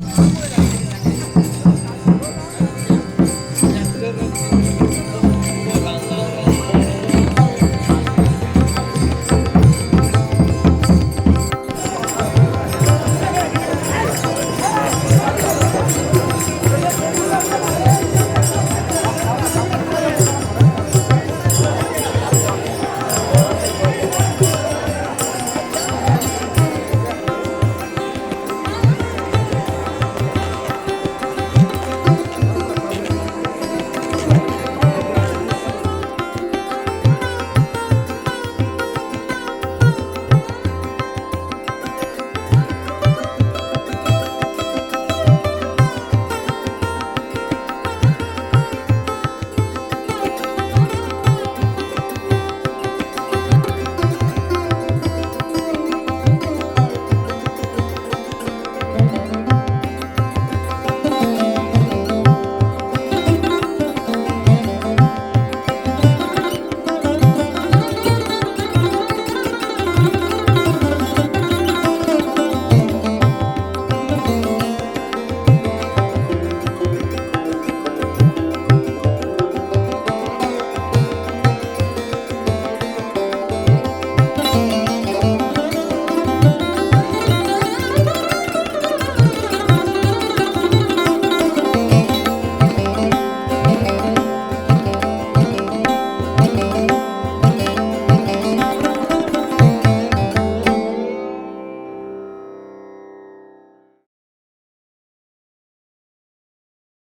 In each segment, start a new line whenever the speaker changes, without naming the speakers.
अ,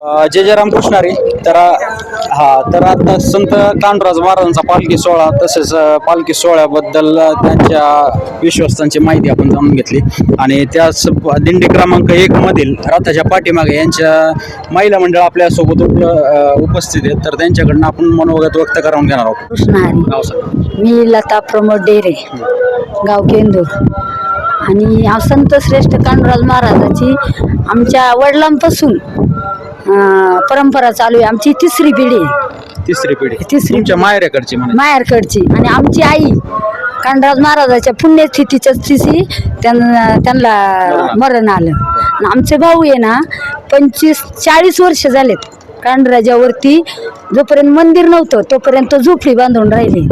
जय जय रामकृष्णारी तर हा तर आता संत कानराज महाराजांचा पालखी सोहळा तसेच पालखी सोहळ्याबद्दल त्यांच्या विश्वस्तांची माहिती आपण जाणून घेतली. आणि त्याच दिंडी क्रमांक एक मधील रथाच्या पाठीमागे यांच्या महिला मंडळ आपल्यासोबत उप अ, उपस्थित आहेत. तर त्यांच्याकडनं आपण मनोगत व्यक्त करून घेणार आहोत.
कृष्णारी मी लता प्रमोद डेरे गाव केंदूर. आणि हा संत श्रेष्ठ कानराज महाराजाची आमच्या वडिलांपासून परंपरा चालू आहे. आमची तिसरी पिढी. आहे
तिसरी पिढी.
तिसरी
तुमच्या म्हणा.
माहेरकडची. आणि आमची आई कानराज महाराजाच्या पुण्यतिथीच्या तिथी त्यांना त्यांना मरण आलं. आणि आमचे भाऊ आहे ना पंचवीस चाळीस वर्ष झालेत. कानराजावरती जोपर्यंत मंदिर नव्हतं तोपर्यंत झोपडी बांधून राहिली.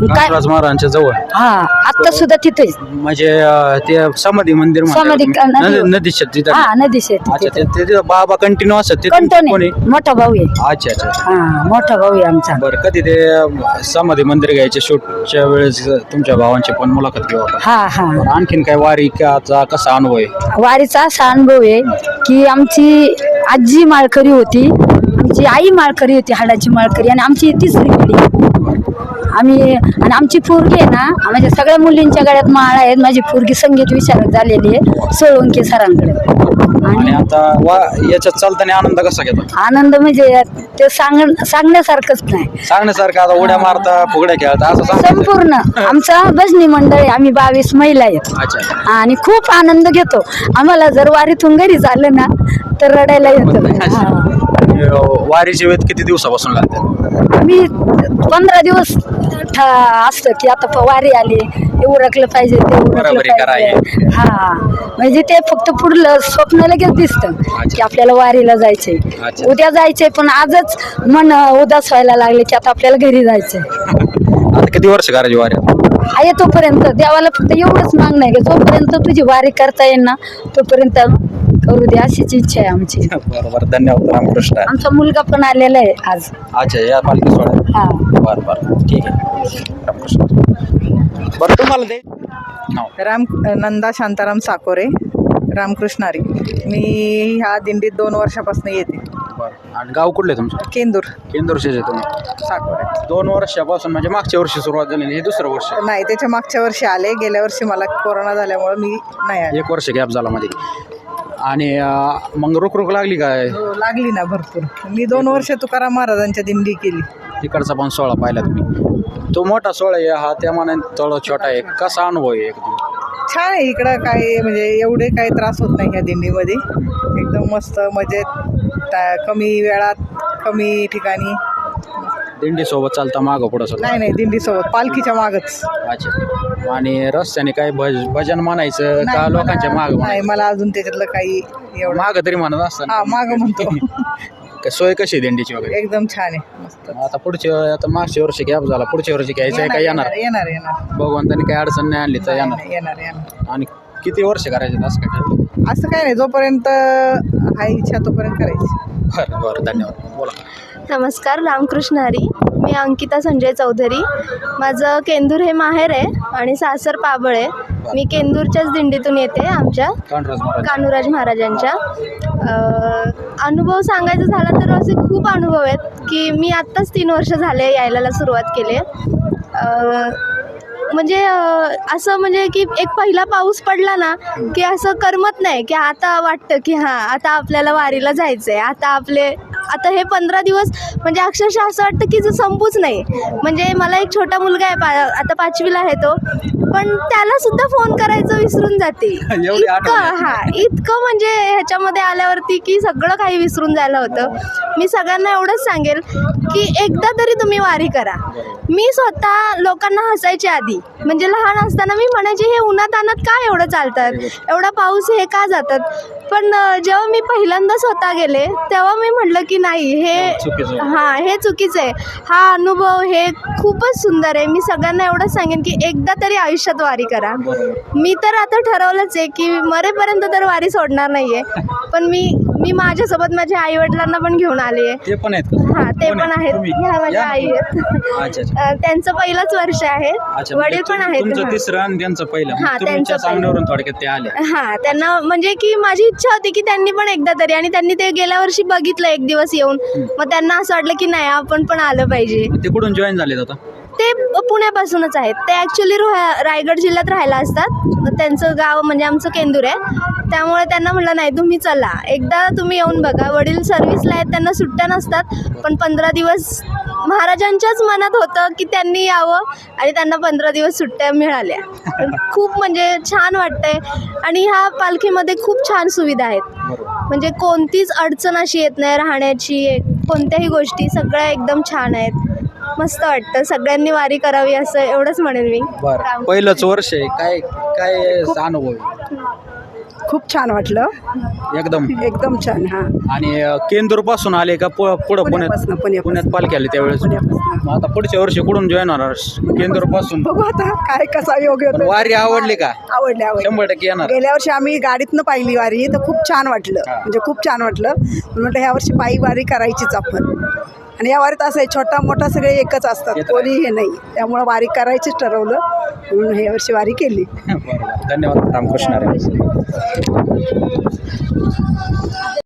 काय
कानराज महाराजांच्या जवळ?
हा आता सुद्धा तिथेच.
म्हणजे अ, ते समाधी मंदिर
समाधी
तुम्ही.
क- नदी-
नदी- नदीच्या तिथं.
हा नदी शेत
अच्छा ते ते तिथं बाबा कंटिन्यू असत ते तुमचे
कंटोने
कोणी?
मोठा भाऊ आहे.
अच्छा अच्छा अच्छा.
हा मोठा भाऊ आहे आमचा.
बरं कधी ते अं, समाधी मंदिर घ्यायचे शूटच्या वेळेस तुमच्या भावांची पण मुलाखत घेऊ आपण.
हा हा.
बरं, आणखीन काय वारीचा कसा अनुभव आहे?
वारीचा असा अनुभव आहे की आमची आजी माळकरी होती. आमची आई माळकरी होती हाडाची माळकरी आणि आमची तिसरी पिढी आम्ही आणि आमची पोरगी आहे ना म्हणजे सगळ्या मुलींच्या गळ्यात माळ आहेत. माझी पोरगी संगीत विशारद झालेली आहे सोळंकी सरांकडे.
आणि
आणि
आता वा याच्यात चालताना आनंद कसा घेता?
आनंद म्हणजे ते सांग सांगण्यासारखंच नाही.
सांगण्यासारखं आता उड्या मारता फुगड्या खेळता असं
संपूर्ण. आमचा भजनी मंडळ आहे आम्ही बावीस महिला आहेत.
अच्छा.
आणि खूप आनंद घेतो. आम्हाला जर वारीतून घरी झालं ना तर रडायला येतं. हा.
वारीचे वेद किती दिवसापासून लागतात?
आम्ही पंधरा दिवस ठ- असतं की आता प- वारी आली हे उरकलं पाहिजे ते उरकलं हा. म्हणजे ते फक्त पुढलं स्वप्न लगेच दिसतं की आपल्याला वारीला जायचंय.
अच्छा.
उद्या जायचंय पण आजच मन उदास व्हायला लागले की आता आपल्याला घरी जायचंय.
आता किती वर्ष करायची वारी?
आहे तोपर्यंत. देवाला फक्त एवढंच मागणं आहे की जोपर्यंत तुझी वारी करता येईल ना तोपर्यंत करू दे अशीच इच्छा आहे आमची.
बरोबर धन्यवाद रामकृष्ण.
आमचा मुलगा पण आलेला आहे आज.
अच्छा या पालखी सोहळ्यात
हा.
बरं बरं. ठीक आहे. रामकृष्ण. बरं तुम्हाला दे. नाव
राम नंदा शांताराम साकोरे रामकृष्णारी. मी ह्या दिंडीत दोन वर्षापासून येते.
बरं. आणि गाव कुठलं आहे तुमचं?
केंदूर.
केंद्रशेच आहे तुम्ही.
साकोरे.
दोन वर्षापासून म्हणजे मागच्या वर्षी सुरुवात झाली हे दुसरं वर्ष.
नाही त्याच्या मागच्या वर्षी आले. गेल्या वर्षी मला कोरोना झाल्यामुळे मी नाही आले.
एक वर्ष गॅप झाला मध्ये. आणि अं, मग रुक रुक लागली काय?
हो, लागली ना भरपूर. मी दोन वर्ष तुकाराम महाराजांच्या दिंडी केली.
तिकडचा पण सोहळा पाहिला तुम्ही. तो मोठा सोहळा आहे हा त्या मानाने थोडा छोटा आहे. कसा अनुभव आहे एकदम?
छान आहे इकडं काय म्हणजे एवढे काही त्रास होत नाही ह्या दिंडीमध्ये. एकदम मस्त मजेत कमी वेळात कमी ठिकाणी.
दिंडी सोबत चालता मागं पुढं सगळं?
नाही नाही दिंडीसोबत पालखीच्या मागच.
अच्छा. आणि रस्त्याने काय भज भजन म्हणायचं का
नाही,
लोकांच्या
मला-
माग
नाही मला अजून त्याच्यातलं काही एवढं
माग तरी म्हणत असताना
हा माग म्हणतो.
सोय कशी आहे दिंडीची वगैरे?
एकदम छान आहे मस्त.
आता पुढच्या आता मागच्या वर्षी गॅप झाला. पुढच्या वर्षी घ्यायचं आहे का येणार?
येणार येणार
भगवंतानी काही अडचण नाही आणली तर येणार.
येणार येणार येणार.
आणि किती वर्ष करायचे असं काय? ठरलं
असं काय नाही जोपर्यंत आहे इच्छा तोपर्यंत करायची.
बरं बरं धन्यवाद. बोला.
नमस्कार रामकृष्ण हरी. मी अंकिता संजय चौधरी. माझं केंदूर हे माहेर आहे आणि सासर पाबळ आहे. मी केंदूरच्याच दिंडीतून येते आमच्या कान्होराज महाराजांच्या. अनुभव सांगायचं झाला तर असे खूप अनुभव आहेत की मी आत्ताच तीन वर्ष झाले यायला सुरुवात केली आहे. म्हणजे असं म्हणजे की एक पहिला पाऊस पडला ना की असं करमत नाही की आता वाटतं की हां आता आपल्याला वारीला जायचं आहे आता आपले आता हे पंधरा दिवस म्हणजे अक्षरशः असं वाटतं की जे संपूच नाही. म्हणजे मला एक छोटा मुलगा आहे पा आता पाचवीला आहे तो. पण त्याला सुद्धा फोन करायचं विसरून जाते. इतकं हा इतकं म्हणजे ह्याच्यामध्ये आल्यावरती की सगळं काही विसरून जायला होतं. मी सगळ्यांना एवढंच सांगेल की एकदा तरी तुम्ही वारी करा. मी स्वतः लोकांना हसायचे आधी म्हणजे लहान असताना मी म्हणायचे हे उन्हात आणत का एवढं चालतात? एवढा पाऊस हे का जातात? पण जेव्हा मी पहिल्यांदा स्वतः गेले तेव्हा मी म्हटलं की नाही हे
चुकीचं.
हां हे चुकीचं आहे. हा अनुभव हे खूपच सुंदर आहे. मी सगळ्यांना एवढंच सांगेन की एकदा तरी आयुष्यात वारी करा.
बरोबर.
मी तर आता ठरवलंच आहे की मरेपर्यंत तर वारी सोडणार नाही आहे पण मी मी माझ्यासोबत माझ्या आईवडिलांना पण घेऊन आली
ते पण आहेत का?
हां ते
कोण
पण आहेत?
तुम्ही?
ह्या माझ्या
या. ना.
आई आहेत.
अच्छा अच्छा.
अं, त्यांचं पहिलंच वर्ष आहे.
अच्छा म्हणजे
वडील पण
तुम-
आहेत
तुमचं
हां.
तिसरं आणि त्यांचं पहिलं.
हां,
मग तुमच्या
त्यांचं पहिलं.
सामन्यावरून थोडक्यात ते आले.
हां त्यांना म्हणजे की माझी इच्छा होती की त्यांनी पण एकदा तरी आणि त्यांनी ते गेल्या वर्षी बघितलं एक दिवस येऊन. मग त्यांना असं वाटलं की नाही आपण पण आलं पाहिजे.
ते कुठून जॉईन झालेत आता?
ते पुण्यापासूनच आहेत. ते ॲक्च्युली रोहा रायगड जिल्ह्यात राहायला असतात. त्यांचं गाव म्हणजे आमचं केंदूर आहे. त्यामुळे त्यांना म्हटलं नाही तुम्ही चला. एकदा तुम्ही येऊन बघा. वडील सर्व्हिसला आहेत त्यांना सुट्ट्या नसतात. पण पंधरा दिवस महाराजांच्याच मनात होतं की त्यांनी यावं आणि त्यांना पंधरा दिवस सुट्ट्या मिळाल्या. खूप म्हणजे छान वाटतंय. आणि ह्या पालखीमध्ये खूप छान सुविधा आहेत. म्हणजे कोणतीच अडचण अशी येत नाही. राहण्याची कोणत्याही गोष्टी सगळ्या एकदम छान आहेत. मस्त वाटतं. सगळ्यांनी वारी करावी असं एवढंच म्हणेन मी.
बरं. पहिलंच वर्ष आहे. काय काय अनुभव आहे?
खूप छान वाटलं.
एकदम.
एकदम छान हा.
आणि केंदूरपासून आले का पु- पुढं पुण्यात?
पुण्यापासून, पुण्यापासून.
पुण्यात पालखी आली त्यावेळेस?
पुण्यापासून.
मग आता पुढच्या वर्षी कुठून जॉईन होणार? केंदूरपासून
बघू आता काय कसा योग्य
पण वारी आवडली का?
आवडले आवडले.
शंभर टक्के येणार.
गेल्या वर्षी आम्ही गाडीतनं पाहिली वारी तर खूप छान वाटलं. म्हणजे खूप छान वाटलं. म्हणून म्हटलं ह्या वर्षी पायी वारी करायचीच आपण. आणि या वारीत असं आहे छोटा मोठा सगळे एकच असतात. कोणी हे नाही. त्यामुळं वारी करायचीच ठरवलं. म्हणून ह्या वर्षी वारी केली.
धन्यवाद रामकृष्ण.